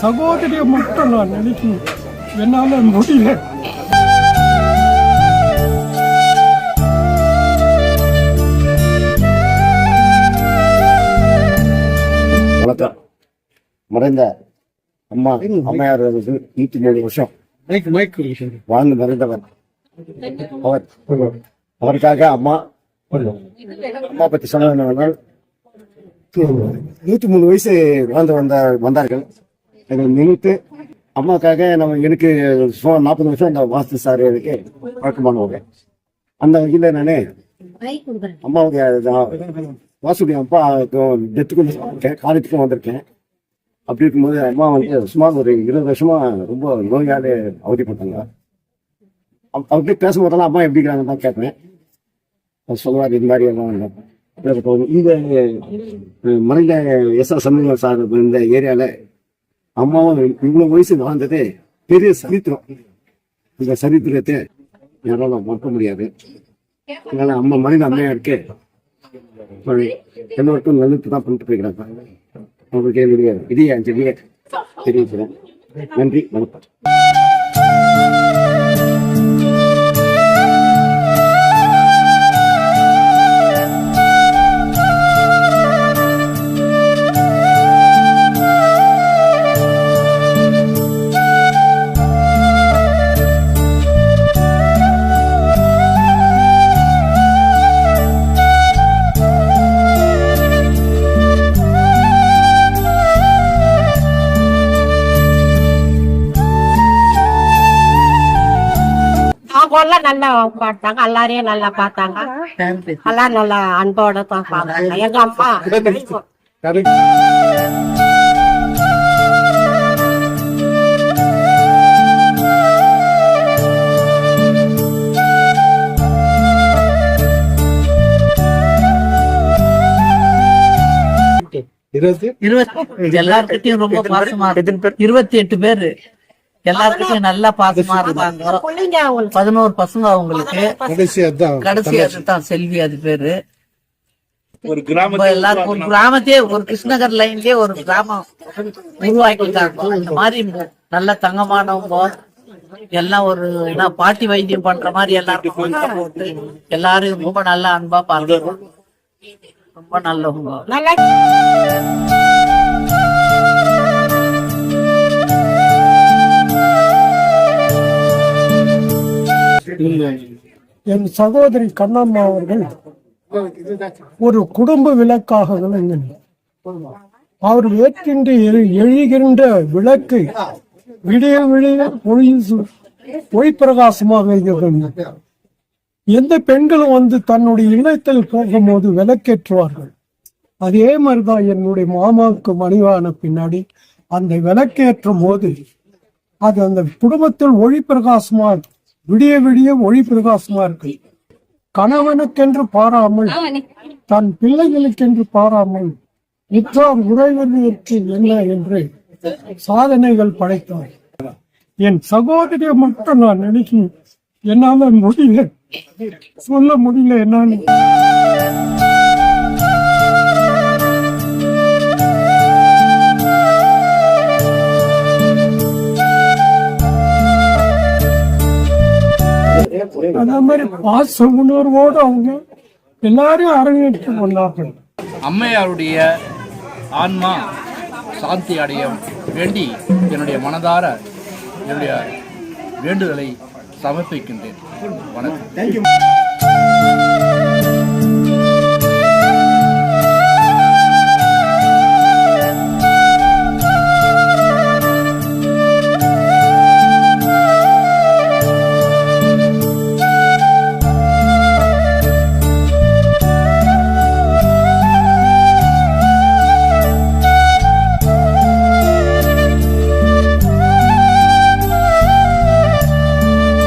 சகோதரியை மட்டும் நான் நினைக்கணும். என்னால் முடியல. வணக்கம். மறைந்த அம்மா அம்மையார் அவர்கள் நூத்தி மூணு வருஷம் வாழ்ந்து மறைந்தவர். அவர் அவருக்காக அம்மா அம்மா பத்தி சொல்ல நூத்தி மூணு வயசு வாழ்ந்து வந்த வந்தார்கள். அதை நினைத்து அம்மாவுக்காக நம்ம எனக்கு சுமார் நாற்பது வருஷம் அந்த வாஸ்து சார் எனக்கு பழக்கமானவங்க அந்த வகையில் நானே அம்மாவுடைய வாசுடைய அப்பா டெத்துக்கும் காலேஜுக்கும் வந்திருக்கேன் அப்படி இருக்கும்போது அம்மா வந்து சுமார் ஒரு இருபது வருஷமா ரொம்ப நோயாலே அவதிப்பட்டாங்க. அவர்கிட்ட பேசும்போதெல்லாம் அம்மா எப்படி இருக்காங்க தான் கேட்பேன். சொல்லுவார் இது மாதிரி எல்லாம் இந்த மறைந்த எஸ் ஆர் சண்முகம் சார் இந்த ஏரியாவில் அம்மாவும் இவ்வளவு வயசு வாழ்ந்ததே பெரிய சரித்திரம். இந்த சரித்திரத்தை யாரால மறக்க முடியாது. அதனால அம்மா மனித அம்மையா இருக்கு. எல்லோருக்கும் நல்லது தான் பண்ணிட்டு போய்க்கிறாங்க. அவங்களுக்கு என்னுடைய இதய அஞ்சலியை தெரிவிக்கிறேன். நன்றி வணக்கம். அவங்க எல்லாம் நல்லா பார்த்தாங்க. எல்லாரையும் நல்லா பார்த்தாங்க. எல்லாம் நல்லா அன்போட தான் பார்த்தாங்க எங்க அம்மா. இருபத்தி எல்லார்கிட்டயும் ரொம்ப பாசமா இருக்கு. இருபத்தி எட்டு பேரு. எல்லார்கிட்டயும் நல்லா பாசமா அவங்களுக்கு. பதினோரு பசங்க அவங்களுக்கு. கடைசி அதுதான் செல்வி அது பேரு. ஒரு கிராமத்தில் எல்லாரும் ஒரு கிராமத்தையே ஒரு கிருஷ்ணகர் லைன்லயே ஒரு கிராமம் உருவாக்கிட்டாங்க இந்த மாதிரி நல்ல தங்கமானவங்க எல்லாம் ஒரு என்ன பாட்டி வைத்தியம் பண்ற மாதிரி எல்லாரும் போட்டு எல்லாரும் ரொம்ப நல்லா அன்பா பாருங்க ரொம்ப நல்லவங்க. என் சகோதரி கண்ணம்மா அவர்கள் ஒரு குடும்ப விளக்காக விளங்கினார் அவர் ஏற்கின்ற எழுகின்ற விளக்கு விடிய விடிய ஒளி சு- ஒளி பிரகாசமாக இருந்தது எந்த பெண்களும் வந்து தன்னுடைய இல்லத்தில் போகும்போது விளக்கேற்றுவார்கள்? அதே மாதிரிதான் என்னுடைய மாமாவுக்கு மணிவான பின்னாடி அந்த விளக்கேற்றும் போது அது அந்த குடும்பத்தில் ஒளி பிரகாசமாக விடிய விடிய ஒளி பிரகாசமா இருக்கு. கணவனுக்கென்று பாராமல் தன் பிள்ளைகளுக்கென்று பாராமல் உற்றார் உறவினருக்கு என்ன என்று சாதனைகள் படைத்தார். என் சகோதரியை மட்டும் நான் நினைக்கணும் என்னால முடியல. சொல்ல முடியல என்னால அதே மாதிரி பாச உணர்வோடு அவங்க எல்லாரையும் அரங்கேற்று கொண்டார்கள். அம்மையாருடைய ஆன்மா சாந்தி அடைய வேண்டி என்னுடைய மனதார என்னுடைய வேண்டுதலை சமர்ப்பிக்கின்றேன். வணக்கம்.